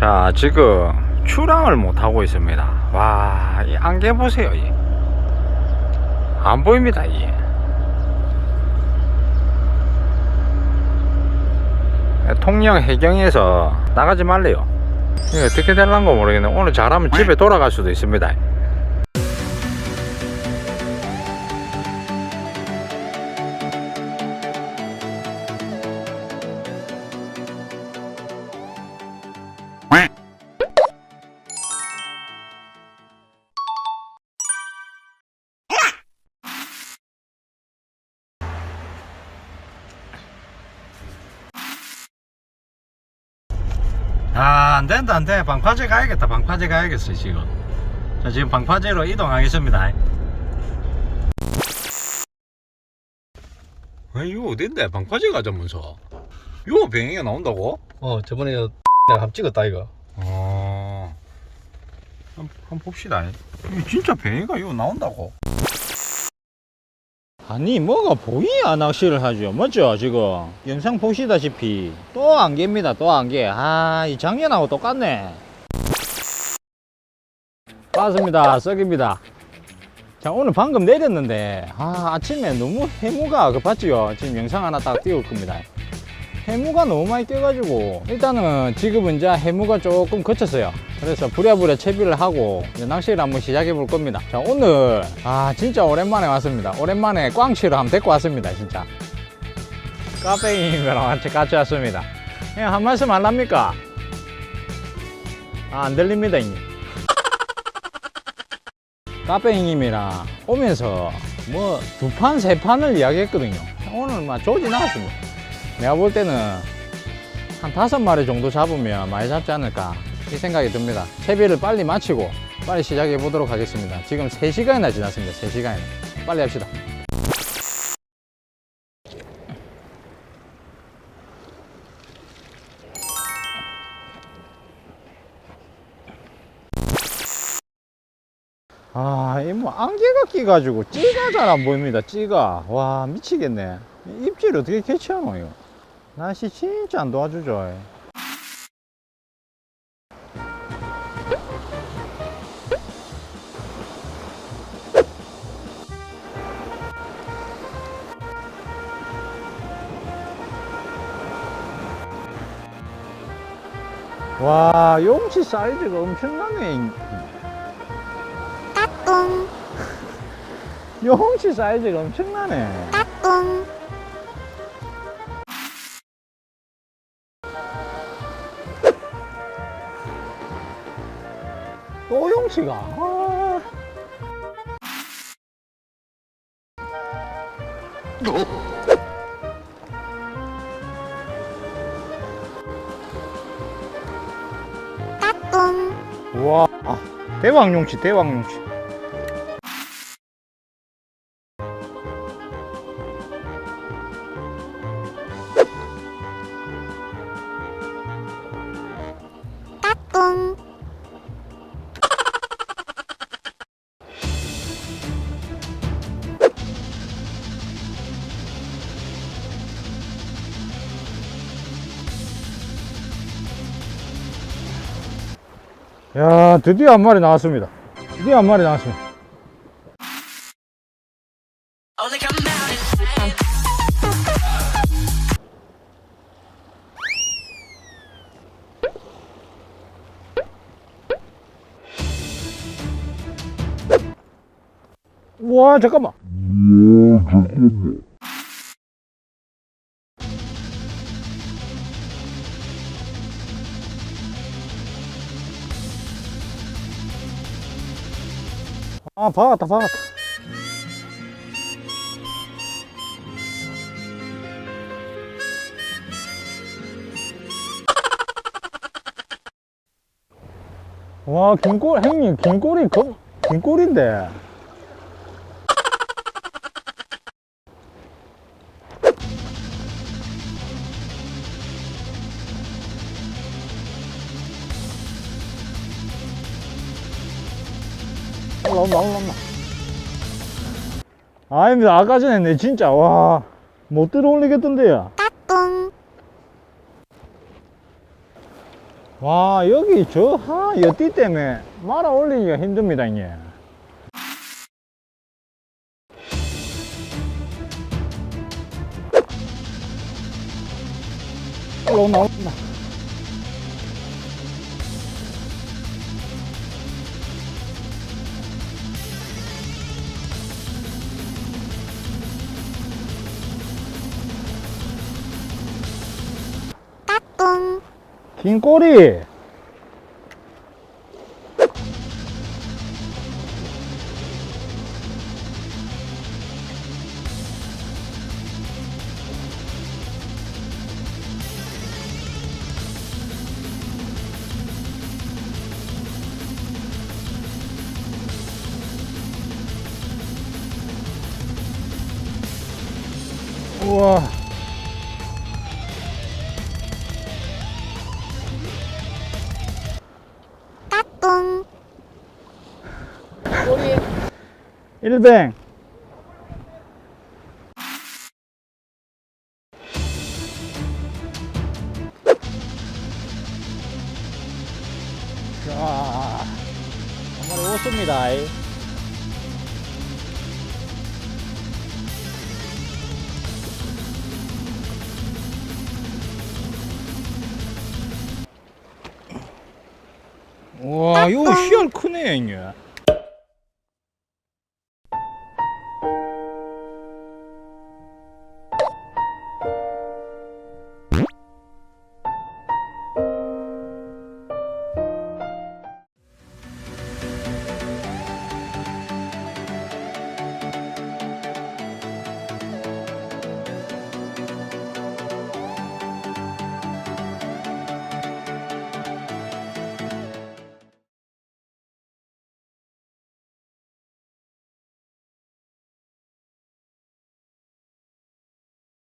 자, 지금 출항을 못 하고 있습니다. 와, 이 안개 보세요. 이. 안 보입니다. 이. 통영 해경에서 나가지 말래요. 어떻게 될란거 모르겠네. 오늘 잘하면 집에 돌아갈 수도 있습니다. 아, 안 된다, 안 돼. 방파제 가야겠다. 방파제 가야겠어, 지금. 자, 지금 방파제로 이동하겠습니다. 아, 이거 어딘데? 방파제 가자면서. 이거 병행이 나온다고? 어 저번에 내가 합 찍었다 이거 어. 한, 한 봅시다. 이거 진짜 병행이가 이거 나온다고? 아니 뭐가 보이야 낚시를 하죠. 맞죠 지금. 영상 보시다시피 또 안개입니다 또 안개. 아이 작년하고 똑같네. 빠습니다 썩입니다. 자 오늘 방금 내렸는데 아 아침에 너무 해무가 그 봤지요. 지금 영상 하나 딱 띄울 겁니다 해무가 너무 많이 껴가지고 일단은 지금은 이제 해무가 조금 거쳤어요. 그래서 부랴부랴 채비를 하고 낚시를 한번 시작해 볼 겁니다. 자 오늘 아 진짜 오랜만에 왔습니다. 오랜만에 꽝치를 한번 데리고 왔습니다 진짜. 카페인이랑 같이 같이 왔습니다. 예, 한 말씀 할랍니까? 아, 안 들립니다 형님. 카페인님이랑 오면서 뭐 두 판 세 판을 이야기했거든요. 오늘 막 조지 나왔습니다 내가 볼 때는 한 다섯 마리 정도 잡으면 많이 잡지 않을까 이 생각이 듭니다 채비를 빨리 마치고 빨리 시작해 보도록 하겠습니다 지금 3시간이나 지났습니다 3시간이나 빨리 합시다 아, 이 뭐 안개가 끼가지고 찌가 잘 안 보입니다. 찌가 와 미치겠네. 이 입질 어떻게 캐치하노 이거? 날씨 진짜 안 도와주죠. 와 용치 사이즈가 엄청나네. 용치 사이즈가 엄청나네. 또 용치가. 아. 와, 아, 대왕 용치, 대왕 용치. 야, 드디어 한 마리 나왔습니다. 드디어 한 마리 나왔습니다. 와, 잠깐만. 아, 박았다, 박았다. 와, 긴꼬리, 형님, 긴꼬리, 겁, 긴꼬리인데. 올라온다, 올라온다. 아닙니다. 아까 전에 내 진짜, 와, 못 들어올리겠던데요. 와 여기 저 하, 여띠 때문에 말아 올리기가 힘듭니다 이게 올라온다 올라온다 긴 꼬리. 우와 일뱅 자, 한 마리 오습니다. 와, 이거 씨알 크네, 이게.